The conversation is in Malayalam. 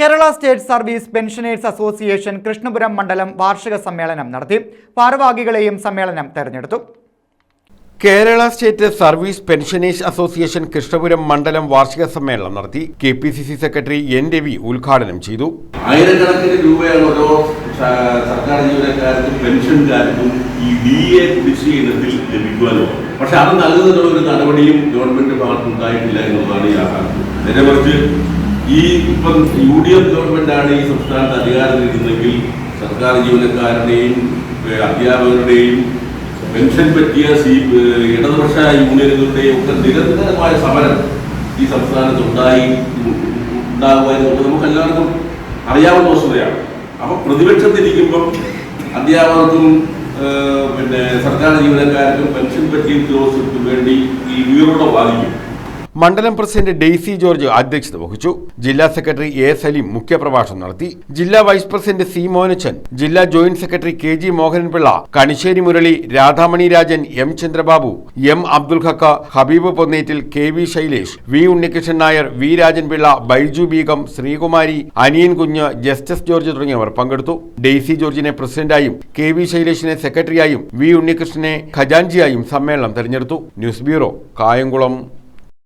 Kerala state service pensioners association Krishnapuram മണ്ഡലം വാർഷിക സമ്മേളനം നടത്തി ഭാരവാഹികളെയും സമ്മേളനം തെരഞ്ഞെടുത്തു. Kerala state service pensioners association Krishnapuram മണ്ഡലം വാർഷിക സമ്മേളനം നടത്തി K P C C secretary N Ravi ഉദ്ഘാടനം ചെയ്തു. ആയിരക്കണക്കിന് രൂപയാണ് ഓരോ സർക്കാർ ജീവനക്കാർക്കും പെൻഷൻകാർക്കും ഈ ഡി എ കുടിശ്ശിക ഇനത്തിൽ ലഭിക്കുവാനോ. പക്ഷെ അത് നൽകുന്നതിനുള്ള ഒരു നടപടിയും ഗവൺമെന്റ് ഭാഗത്ത് ഉണ്ടായിട്ടില്ല എന്നുള്ളതാണ് യാഥാർത്ഥ്യം. നേരെ മറിച്ച് ഈ ഇപ്പം യു ഡി എഫ് ഗവൺമെന്റാണ് ഈ സംസ്ഥാനത്ത് അധികാരത്തിലിരുന്നെങ്കിൽ സർക്കാർ ജീവനക്കാരുടെയും അധ്യാപകരുടെയും പെൻഷൻ പറ്റിയ സി ഇടതുപക്ഷ യൂണിയനുകളുടെയും ഒക്കെ നിരന്തരമായ സമരം ഈ സംസ്ഥാനത്ത് ഉണ്ടായി ഉണ്ടാകുക എന്നുള്ളത് നമുക്ക് എല്ലാവർക്കും അറിയാവുന്ന വസ്തുതയാണ്. അപ്പൊ പ്രതിപക്ഷത്തിരിക്കുമ്പം അധ്യാപകർക്കും പിന്നെ സർക്കാർ ജീവനക്കാർക്കും പെൻഷൻ പറ്റിയ ഉദ്യോഗസ്ഥർക്കും വേണ്ടി ഈ വീറോടെ വാദിക്കും. മണ്ഡലം പ്രസിഡന്റ് ഡെയ്സി ജോർജ് അധ്യക്ഷത വഹിച്ചു. ജില്ലാ സെക്രട്ടറി എ സലീം മുഖ്യപ്രഭാഷണം നടത്തി. ജില്ലാ വൈസ് പ്രസിഡന്റ് സി മോനച്ചൻ ജില്ലാ joint secretary K G Mohananpillai Kanissery Murali Radhamani Rajan M Chandrababu M Abdul Haqqa Habeeb Ponnettil K V Shailesh V Unnikrishnan Nair V Rajanpillai Baiju Beegum Sreekumari Aniyan Kunju justice George തുടങ്ങിയവർ പങ്കെടുത്തു. ഡെയ്സി ജോർജിനെ പ്രസിഡന്റായും കെ വി ശൈലേഷിനെ സെക്രട്ടറിയായും വി ഉണ്ണികൃഷ്ണനെ ഖജാൻജിയായും സമ്മേളനം തെരഞ്ഞെടുത്തു. News bureau Kayamkulam.